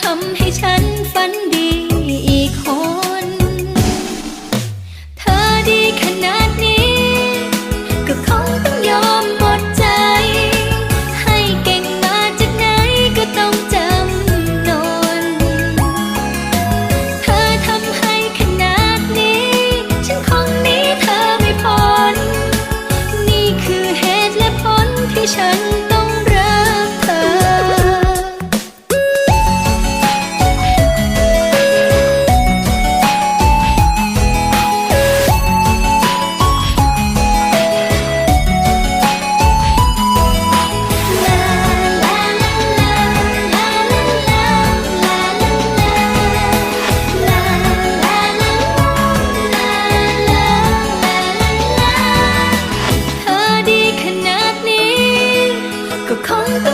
ทำให้ฉันฝันดีอีกคน ก็คงต้อง